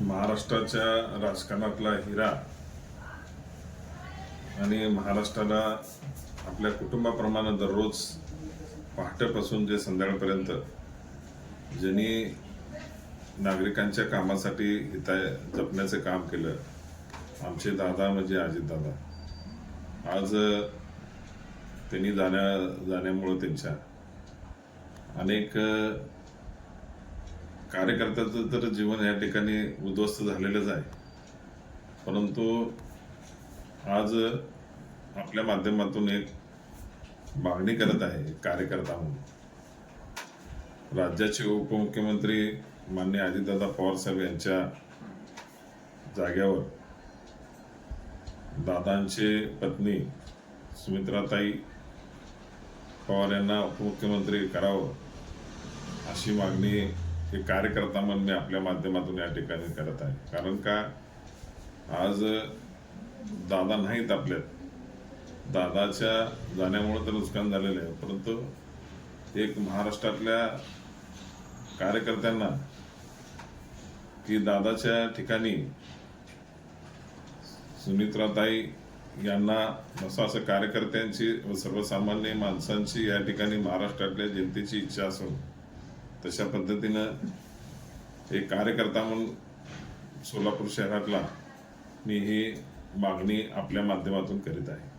महाराष्ट्राच्या राजकारणातला हिरा आणि महाराष्ट्राला आपल्या कुटुंबाप्रमाणे दररोज पहाटेपासून जे संध्याकाळपर्यंत ज्यांनी नागरिकांच्या कामासाठी हिताय जपण्याचं काम केलं आमचे दादा म्हणजे अजितदादा आज त्यांनी जाण्या जाण्यामुळं त्यांच्या अनेक कार्यकर्त्याचं तर जीवन या ठिकाणी उद्ध्वस्त झालेलंच आहे. परंतु आज आपल्या माध्यमातून एक मागणी करत आहे कार्यकर्ता म्हणून. राज्याचे उपमुख्यमंत्री मान्य अजितदादा पवार साहेब यांच्या जाग्यावर दादांचे पत्नी सुमित्राताई पवार यांना उपमुख्यमंत्री करावं अशी मागणी हे कार्यकर्ता म्हणून मी आपल्या माध्यमातून या ठिकाणी करत आहे. कारण का? आज दादा नाहीत आपल्यात. दादाच्या जाण्यामुळे तर नुकसान झालेलं आहे. परंतु एक महाराष्ट्रातल्या कार्यकर्त्यांना की दादाच्या ठिकाणी सुमित्राताई यांना असं असं कार्यकर्त्यांची व सर्वसामान्य माणसांची या ठिकाणी महाराष्ट्रातल्या जनतेची इच्छा असून तशा पद्धतीनं एक कार्यकर्ता म्हणून सोलापूर शहरातला मी ही मागणी आपल्या माध्यमातून करीत आहे.